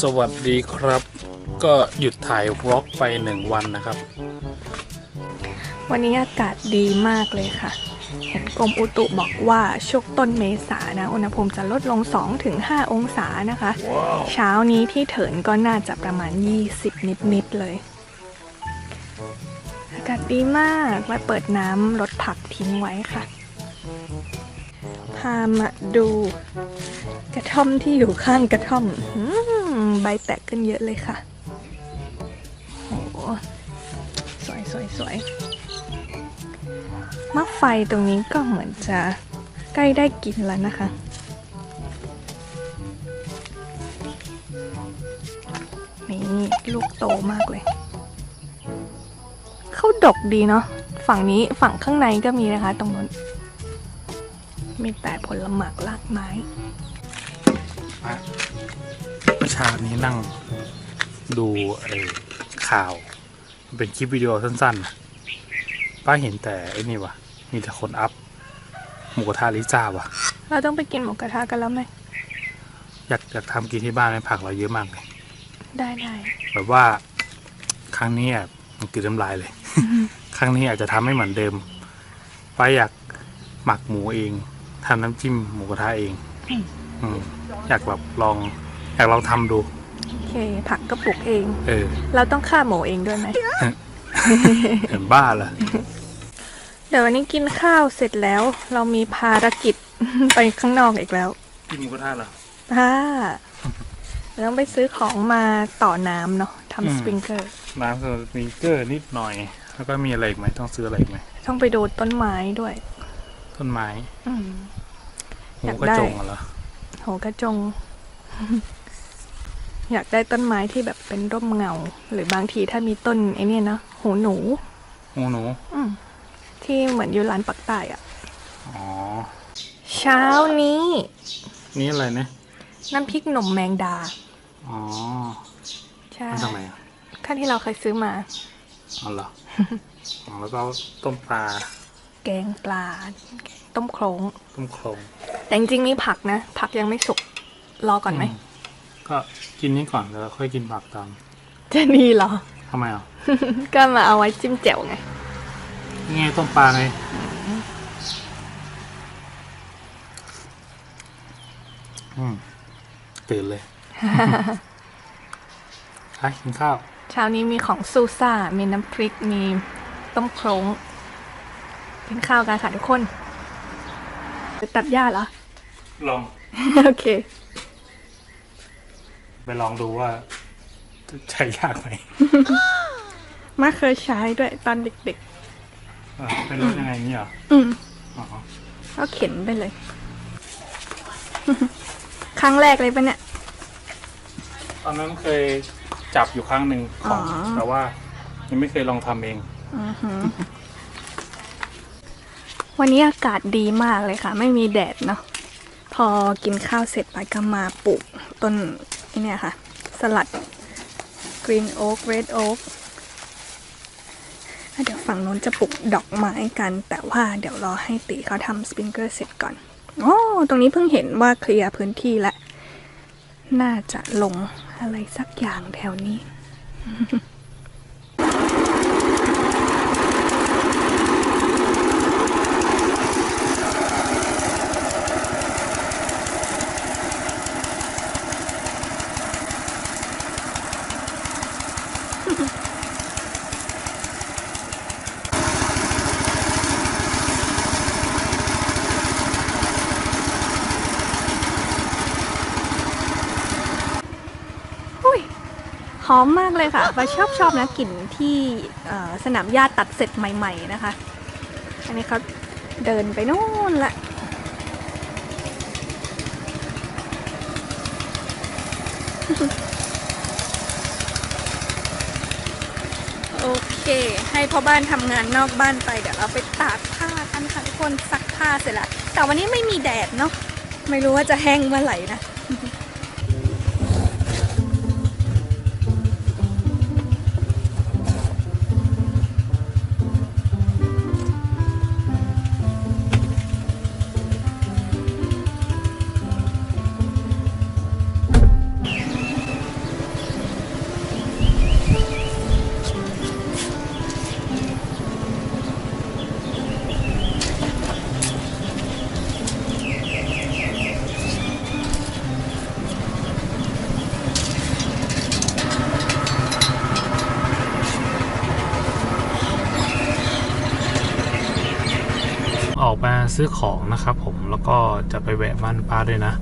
สวัสดีครับ ก็หยุดถ่ายวล็อกไปหนึ่งวันนะครับ วันนี้อากาศดีมากเลยค่ะ เห็นกรมอุตุบอกว่าช่วงต้นเมษานะ อุณหภูมิจะลดลง 2-5 องศานะคะเช้านี้ที่เถินก็น่าจะประมาณ 20 นิด ๆ เลย อากาศดีมากไว้เปิดน้ำรดผักทิ้งไว้ค่ะ พามาดูกระท่อมที่อยู่ข้างกระท่อมอม ใบแตกขึ้นเยอะเลยค่ะโอ้โหสวยสวยสวยมะไฟตรงนี้ก็เหมือนจะใกล้ได้กินแล้วนะคะ นี่ลูกโตมากเลย เข้าดกดีเนาะ ฝั่งนี้ฝั่งข้างในก็มีนะคะ ตรงนู้น มีแต่ผลหมากลากไม้ ช้านี้นั่งดูไอ้ข่าวมันเป็นคลิปวิดีโอสั้นๆน่ะป้าเห็นแต่ไอ้นี่วะมีแต่คนอัพหมูกระทะลิซ่าวะเราต้องไปกินหมูกระทะกันแล้วไหมอยากอยากทำกินที่บ้านในผักเราเยอะมากเลย ได้ได้แบบว่าครั้งนี้อะมันกลืนน้ำลายเลย ครั้งนี้อาจจะทำไม่เหมือนเดิม ป้าอยากหมักหมูเองทำน้ำจิ้มหมูกระทะเอง อืมอยากแบบลอง อยากลองทำดู โอเค ผักก็ปลูกเอง เออเราต้องฆ่าหมูเองด้วยไหม เห็นบ้าละเดี๋ยววันนี้กินข้าวเสร็จแล้ว เรามีภารกิจ ไปข้างนอกอีกแล้วกินหมูกระทะเหรอ อ่าเราต้องไปซื้อของมาต่อน้ำเนาะอืม ทำสปริงเกอร์ น้ำสปริงเกอร์นิดหน่อย แล้วก็มีอะไรอีกไหมต้องซื้ออะไรอีกไหมต้องไปดูต้นไม้ด้วย ต้นไม้อืม หมูอยากกระได้จงอะเหรอโหกระจง อยากได้ต้นไม้ที่แบบเป็นร่มเงา หรือบางทีถ้ามีต้นไอ้เนี่ยเนาะหูหนูหมูหนู อืมที่เหมือนอยู่ร้านปักใต้อะอ๋อ เช้านี้ นี่อะไรนะ น้ำพริกหนุ่มแมงดา อ๋อ ใช่มันทำไมอะขั้นที่เราเคยซื้อมา อ๋อเหรออ๋อแล้วก็ต้มปลา แกงปลา ต้มโครงต้มโครงแต่จริงๆมีผักนะ ผักยังไม่สุก รอก่อนไหมม ก็กินนี้ก่อนแล้วค่อยกินผักตามจะดีเหรอทำไมอะ ก็มาเอาไว้จิ้มแจ่วไงนี่ไงต้มปลาไงอืมตื่นเลยไปกินข้าวเช้านี้มีของซูซ่า มีน้ำพริก มีต้มโครงกินข้าวกันค่ะทุกคน จะตัดหญ้าเหรอ ลอง โอเค ไปลองดูว่าจะใช้ยากไหมมาเคยใช้ด้วยตอนเด็กอะเป็นรถยังไงนี่เหรอๆ อืมอ๋อก็เข็นไปเลย ครั้งแรกเลยปะเนี่ย ตอนนั้นเคยจับอยู่ครั้งหนึ่งของอ๋อ แต่ว่ายังไม่เคยลองทำเอง วันนี้อากาศดีมากเลยค่ะ ไม่มีแดดเนาะพอกินข้าวเสร็จไปก็มาปลูกต้นไอ เนี่ยค่ะ สลัดกรีนโอ๊กเรดโอ๊กเดี๋ยวฝั่งโน้นจะปลูกดอกไม้กัน แต่ว่าเดี๋ยวรอให้ตีเขาทำสปริงเกอร์เสร็จก่อนโอ้ตรงนี้เพิ่งเห็นว่าเคลียร์พื้นที่แล้วน่าจะลงอะไรสักอย่างแถวนี้ อมมากเลยค่ะว่าชอบชอบนะกลิ่นที่สนามหญ้าตัดเสร็จใหม่ ๆนะคะ อันนี้เขาเดินไปนู่นละโอเค ให้พ่อบ้านทำงานนอกบ้านไปเดี๋ยวเราไปตากผ้ากันค่ะทุกคนซักผ้าเสร็จแล้วแต่วันนี้ไม่มีแดดเนาะไม่รู้ว่าจะแห้งเมื่อไหร่นะ ซื้อของนะครับผมแล้วก็จะไปแวะบ้านป้าด้วยนะ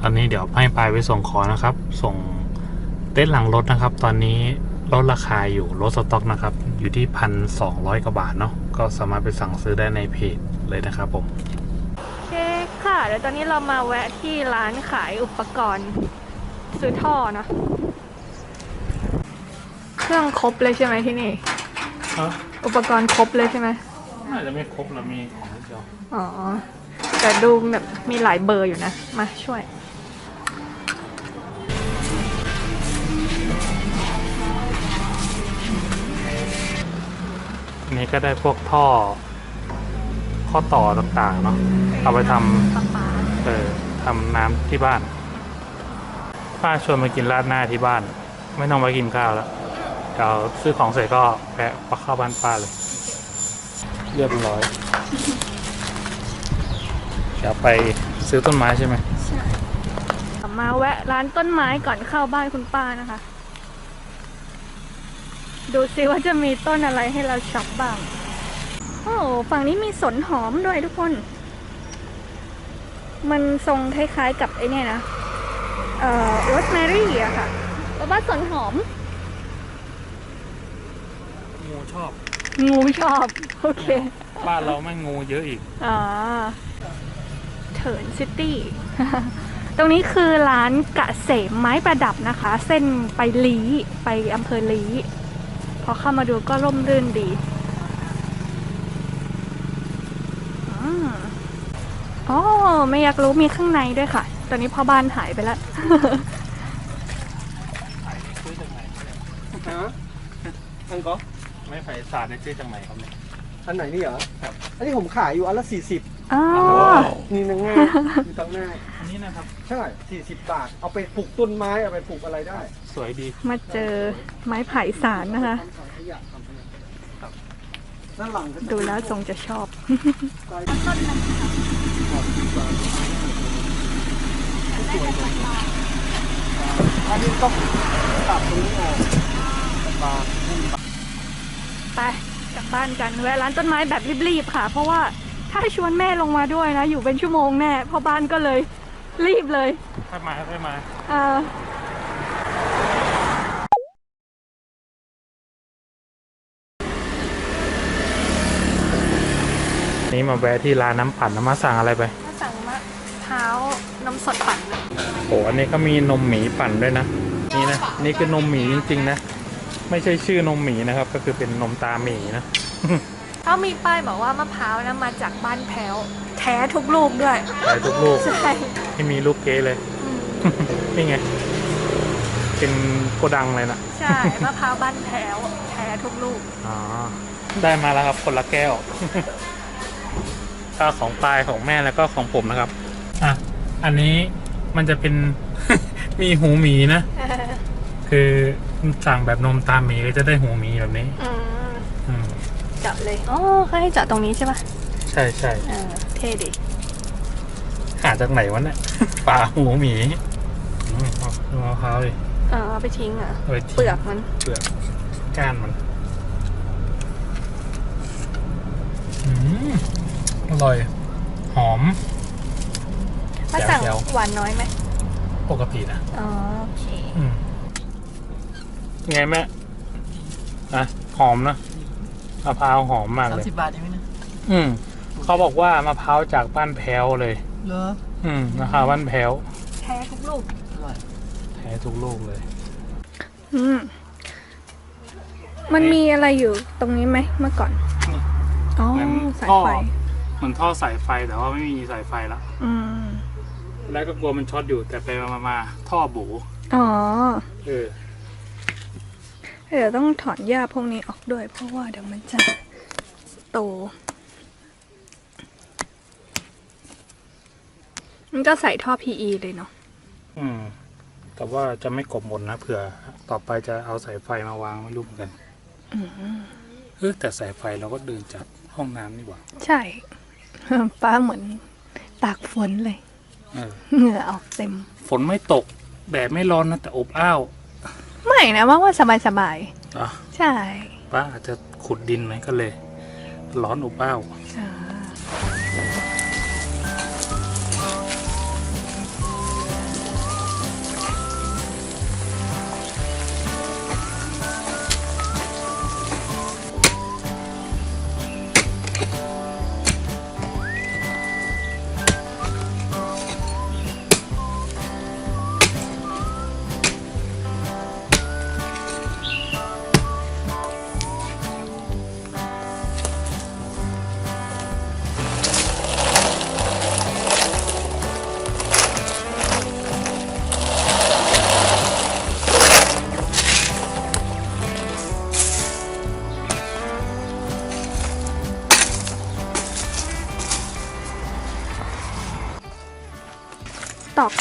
ตอนนี้เดี๋ยวให้ปายไปส่งของนะครับ ส่งเต้นท์หลังรถนะครับ ตอนนี้ลดราคาอยู่ลดสต็อกนะครับ อยู่ที่พันสองร้อยกว่าบาทเนาะก็สามารถไปสั่งซื้อได้ในเพจเลยนะครับผมโอเคค่ะเดี๋ยวตอนนี้เรามาแวะที่ร้านขายอุปกรณ์ซื้อท่อเนอะเครื่องครบเลยใช่ไหมที่นี่ อุปกรณ์ครบเลยใช่ไหมน่าจะไม่ครบแล้วมีของนิดเดียว อ๋อ แต่ดูแบบมีหลายเบอร์อยู่นะ มาช่วยอันนี้ก็ได้พวกท่อ ข้อต่อต่างๆ เนาะเอาไปทำปลาปลาเออทำน้ำที่บ้าน ป้าชวนมากินราดหน้าที่บ้าน ไม่ต้องไปกินข้าวแล้วเดี๋ยวซื้อของเสร็จก็แวะไปเข้าบ้านป้าเลย เรียบร้อย เดี๋ยวไปซื้อต้นไม้ใช่ไหมใช่มาแวะร้านต้นไม้ก่อนเข้าบ้านคุณป้านะคะ ดูซิว่าจะมีต้นอะไรให้เราช็อปบ้าง โอ้ฝั่งนี้มีสนหอมด้วยทุกคน มันทรงคล้ายๆกับไอ้เนี่ยนะ เอ่อโรสแมรี่อะค่ะแต่ว่าสนหอม งูชอบ งูชอบ โอเค บ้านเราแม่งงูเยอะอีกอ่า เถินซิตี้ ตรงนี้คือร้านกะเสมไม้ประดับนะคะ เส้นไปลีไปอำเภอลีพอเข้ามาดูก็ร่มรื่นดีอืมอ๋อไม่อยากรู้มีข้างในด้วยค่ะ ตอนนี้พ่อบ้านหายไปแล้วฮะอันก็ไม่ไผ่ศาสตร์ในชื่อจากไหนครับเนี่ยอันไหนนี่เหรอครับอันนี้ผมขายอยู่อันละสี่สิบ อ๋อ นี่นะง่ายมีตั้งหน้าอันนี้นะครับ ใช่สี่สิบบาท เอาไปปลูกต้นไม้ เอาไปปลูกอะไรได้สวยดี มาเจอไม้ไผ่สารนะคะ ทำถังขยะทำขยะครับด้านหลังก็จะดูแล้วทรงจะชอบ อันนี้ต้องตัดตรงนี้ออกบาง ไปกลับบ้านกันแวะร้านต้นไม้แบบรีบๆค่ะ เพราะว่า ถ้าชวนแม่ลงมาด้วยนะ อยู่เป็นชั่วโมงแน่พ่อบ้านก็เลย รีบเลยค่อยมาค่อยมา เอ่อนี่มาแวะที่ร้านน้ำปั่นน้ำมาสั่งอะไรไป มาสั่งมะพร้าวนมสดปั่นโอ้อันนี้ก็มีนมหมีปั่นด้วยนะ นี่นะ นี่คือนมหมีจริงๆนะ ไม่ใช่ชื่อนมหมีนะครับ ก็คือเป็นนมตาหมีนะ เขามีป้ายบอกว่ามะพร้าวนะมาจากบ้านแพ้ว แท้ทุกลูกด้วย ขายทุกลูก ใช่ที่มีลูกเก๊เลย อืมนี่ไง เป็นโกดังเลยนะใช่มะพร้าวบ้านแพ้ว แท้ทุกลูก อ๋อ ได้มาแล้วครับ คนละแก้ว ก็ของปลายของแม่แล้วก็ของผมนะครับ อะ อันนี้มันจะเป็น มีหูหมีนะ คือสั่งแบบนมตาหมีก็จะได้หูหมีแบบนี้ อืมอืม เจาะเลยอ๋อเขาให้เจาะตรงนี้ใช่ปะใช่ใช่เออเท่ดีหาจากไหนวะเนี่ย ปลาหูหมีอืมเอาดูมะพร้าวดิเออเอาไปทิ้งอะาไว้ทิ้งเปลือกมันเปลือกก้านมันอืมอร่อย หอม ถ้าสั่งแจ๋วหวานน้อยไหมปกตินะ อ๋อโอเค อืมไงแม่ อะ หอมนะ มะพร้าวหอมมากสามเลย สิบบาทเองไหมนะอืมเขาบอกว่ามะพร้าวจากบ้านแพ้วเลย เหรออืมมะพร้าวบ้านแพ้วแท้ทุกลูก อร่อยแท้ทุกลูกเลย อืมมันมีอะไรอยู่ตรงนี้ไหมเมื่อก่อน อ๋อเหมือนสายท่อไฟเหมือนท่อสายไฟแต่ว่าไม่มีสายไฟแล้วอืม แล้วก็กลัวมันช็อตอยู่แต่ไปมามาท่อโบอ๋อ เออ เดี๋ยวต้องถอนหญ้าพวกนี้ออกด้วย เพราะว่าเดี๋ยวมันจะโต มันก็ใส่ท่อ PE เลยเนาะอืม แต่ว่าจะไม่กบหมดนะเผื่อ ต่อไปจะเอาสายไฟมาวางไม่รู้เหมือนกันเออแต่สายไฟเราก็เดินจากห้องน้ำนี่หว่า ใช่ ป้าเหมือนตากฝนเลยเออเหงื่อออกเต็ม ฝนไม่ตกแดดไม่ร้อนนะแต่อบอ้าว ไม่นะว่าว่าสบายสบายอะๆใช่ ป้าอาจจะขุดดินไหมก็เลย ร้อนอบอ้าวอ่า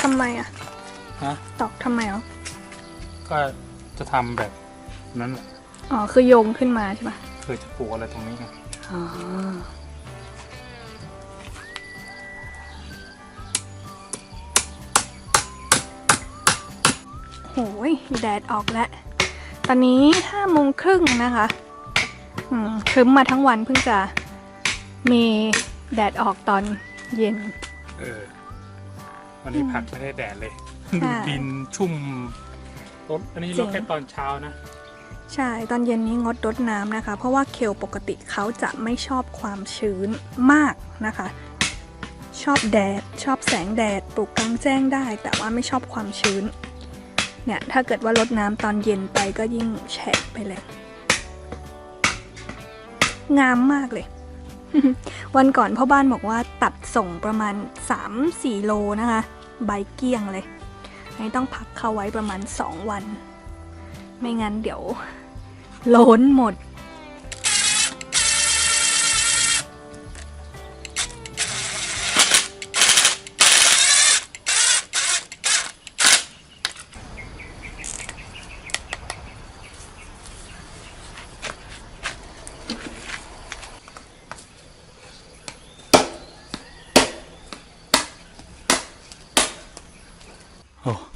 ทำไมอะฮะตอกทำไมอะก็จะทำแบบนั้นแหละอ๋อคือโยงขึ้นมาใช่ปะคือจะปลูกอะไรตรงนี้ไงอ๋อโหยแดดออกแล้ว ตอนนี้ห้าโมงครึ่งนะคะอืมครึ้มมาทั้งวันเพิ่งจะมีแดดออกตอนเย็น เออ วันนี้ผักไม่ได้แดดเลยใช่ดูดินชุ่มรดอันนี้จริรงดแค่ตอนเช้านะ ใช่ตอนเย็นนี้งดรดน้ำนะคะ เพราะว่าเคลปกติเขาจะไม่ชอบความชื้นมากนะคะ ชอบแดด ชอบแสงแดดปลูกกลางแจ้งได้ แต่ว่าไม่ชอบความชื้น เนี่ยถ้าเกิดว่ารดน้ำตอนเย็นไปก็ยิ่งแฉะไปเลย งามมากเลย วันก่อนพ่อบ้านบอกว่าตัดส่งประมาณ 3-4 โลนะคะ ใบเกี้ยงเลยอันนี้ต้องพักเข้าไว้ประมาณ 2 วัน ไม่งั้นเดี๋ยว ล้นหมด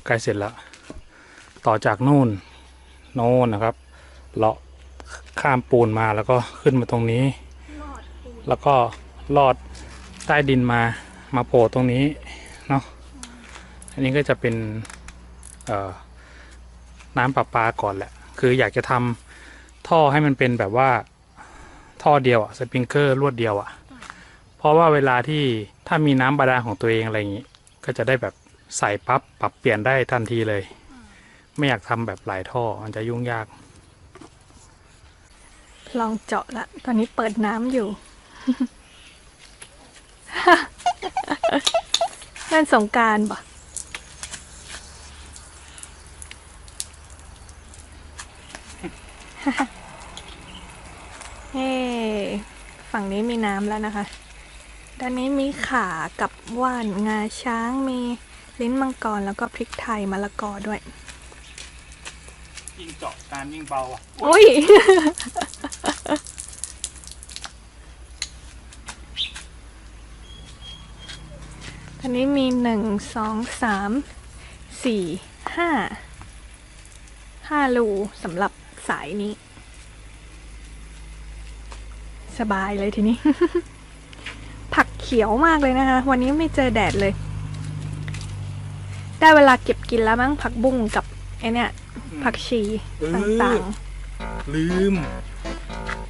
ใกล้เสร็จแล้วต่อจากนู่นโน่นนะครับเลาะข้ามปูนมาแล้วก็ขึ้นมาตรงนี้ แล้วก็ลอดใต้ดินมามาโผล่ตรงนี้เนาะอันนี้ก็จะเป็นน้ำประปาก่อนแหละ คืออยากจะทำท่อให้มันเป็นแบบว่าท่อเดียวอะสปริงเกอร์รวดเดียวอะเพราะว่าเวลาที่ถ้ามีน้ำบาดาลของตัวเองอะไรอย่างนี้ ก็จะได้แบบ ใส่ปั๊บปรับเปลี่ยนได้ทันทีเลย ไม่อยากทำแบบหลายท่อมันจะยุ่งยาก ลองเจาะละ ตอนนี้เปิดน้ำอยู่ นั่นสงการปะเฮ้ฝั่งนี้มีน้ำแล้วนะคะ ด้านนี้มีขากับว่านงาช้างมี ลิ้นมังกรแล้วก็พริกไทยมะละกอด้วย ยิ่งเจาะการยิ่งเบาอะอุ้ย ตอนนี้มีหนึ่งสองสามสี่ห้าห้ารูสำหรับสายนี้ สบายเลยทีนี้ ผักเขียวมากเลยนะคะ วันนี้ไม่เจอแดดเลย ได้เวลาเก็บกินแล้วมั้งผักบุ้งกับไอเนี่ยผักชีเออ ต่างลืม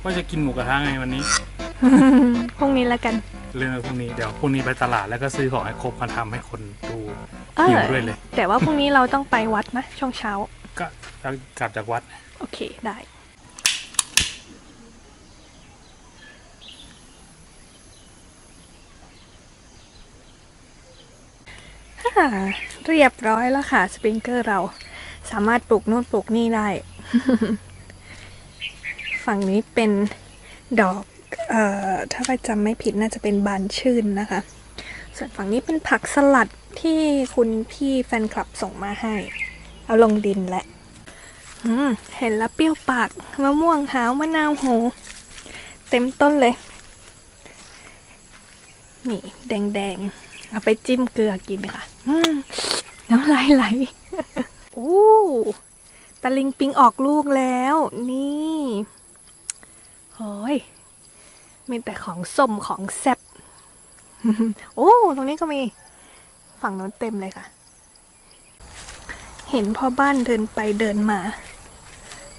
ว่าจะกินหมูกระทะไงวันนี้ ๆพรุ่งนี้แล้วกัน เรื่องพรุ่งนี้เดี๋ยวพรุ่งนี้ไปตลาดแล้วก็ซื้อของให้ครบมาทำให้คนดูเออหิวด้วยเลย แต่ว่าพรุ่งนี้เราต้องไปวัดนะช่วงเช้า ก็กลับจากวัด โอเคได้ เรียบร้อยแล้วค่ะ สปริงเกอร์เราสามารถปลูกนู่นปลูกนี่ได้ ฝั่งนี้เป็นดอก เอ่อ ถ้าใครจำไม่ผิดน่าจะเป็นบานชื่นนะคะ ส่วนฝั่งนี้เป็นผักสลัดที่คุณพี่แฟนคลับส่งมาให้ เอาลงดินและอืมเห็นแล้วเปรี้ยวปากมะม่วงหาวมะนาวโหเต็มต้นเลย นี่ แดงๆ เอาไปจิ้มเกลือกินค่ะ น้ำลายไหลอู้ตะลิงปิงออกลูกแล้ว นี่โอ้ยมีแต่ของส้มของแซ่บโอ้ตรงนี้ก็มีฝั่งโน้นเต็มเลยค่ะ เห็นพ่อบ้านเดินไปเดินมา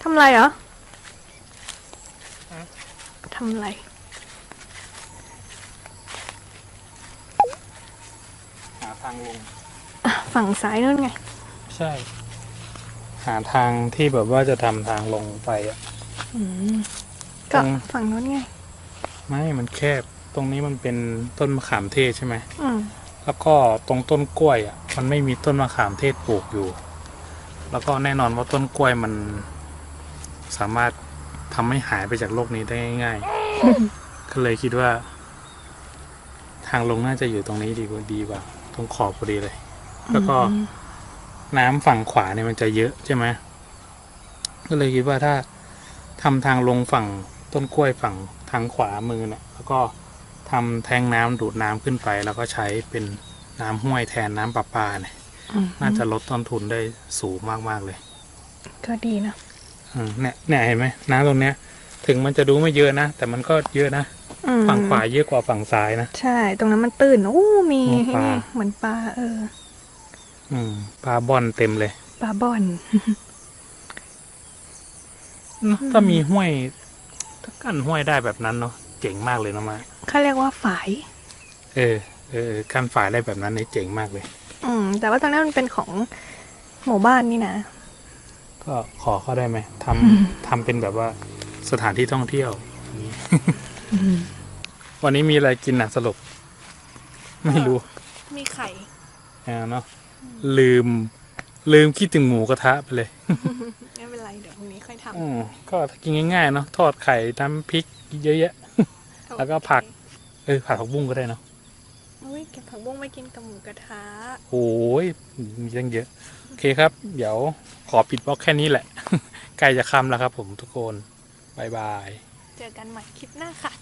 ทำไรเหรอฮะทำไรหาทางลงอะ ฝั่งซ้ายนู่นไง ใช่ หาทางที่แบบว่าจะทำทางลงไปอะ อืมก็ตรง ฝั่งนู้นไง ไม่มันแคบ ตรงนี้มันเป็นต้นมะขามเทศใช่ไหม อืมแล้วก็ตรงต้นกล้วยอะ มันไม่มีต้นมะขามเทศปลูกอยู่ แล้วก็แน่นอนว่าต้นกล้วยมันสามารถทำให้หายไปจากโลกนี้ได้ง่ายๆ ก็เลยคิดว่า ทางลงน่าจะอยู่ตรงนี้ดีกว่าดีกว่า ตรงขอบพอดีเลย แล้วก็น้ำฝั่งขวาเนี่ยมันจะเยอะใช่ไหมก็เลยคิดว่าถ้าทำทางลงฝั่งต้นกล้วยฝั่งทางขวามือเนี่ยแล้วก็ทำแทงน้ำดูดน้ำขึ้นไป แล้วก็ใช้เป็นน้ำห้วยแทนน้ำประปาเนี่ยอืมน่าจะลดต้นทุนได้สูงมากๆเลย ก็ดีนะอืมเนี่ยเนี่ยเห็นไหมน้ำตรงเนี้ย ถึงมันจะดูไม่เยอะนะ แต่มันก็เยอะนะอืมฝั่งขวาเยอะกว่าฝั่งซ้ายนะ ใช่ ตรงนั้นมันตื่นโอ้มีโอ้ปลานี่เหมือนปลาเออ อืมปลาบอนเต็มเลย ปลาบอนเนอะถ้ามีห้วย ถ้ากั้นห้วยได้แบบนั้นเนาะเจ๋งมากเลยนะมาเขาเรียกว่าฝาย เออเออเออกั้นฝายได้แบบนั้นเนี่ยเจ๋งมากเลย อืม แต่ว่าตรงนั้นมันเป็นของหมู่บ้านนี่นะก็ขอเขาได้ไหมทำทำเป็นแบบว่าสถานที่ท่องเที่ยวอย่างนี้วันนี้มีอะไรกินอะสรุป ไม่รู้ มีไข่อ่าเนาะ ลืม ลืมคิดถึงหมูกระทะไปเลย ไม่เป็นไรเดี๋ยวพรุ่งนี้ค่อยทอืมก็กินง่ายๆเนาะทอดไข่น้ำพริกเยอะแยะำแล้วก็ผัก เออผัดผักบุ้งก็ได้เนาะอุ้ยเก็บผักบุ้งไม่กินกับหมูกระทะโอ้ยมีตั้งเยอะ โอเคครับ เดี๋ยวขอปิดบล็อกแค่นี้แหละ ใกล้จะค่ำแล้วครับผมทุกคนบายบาย เจอกันใหม่คลิปหน้าค่ะ